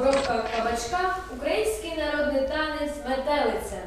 обробка кабачка, український народний танець метелиця.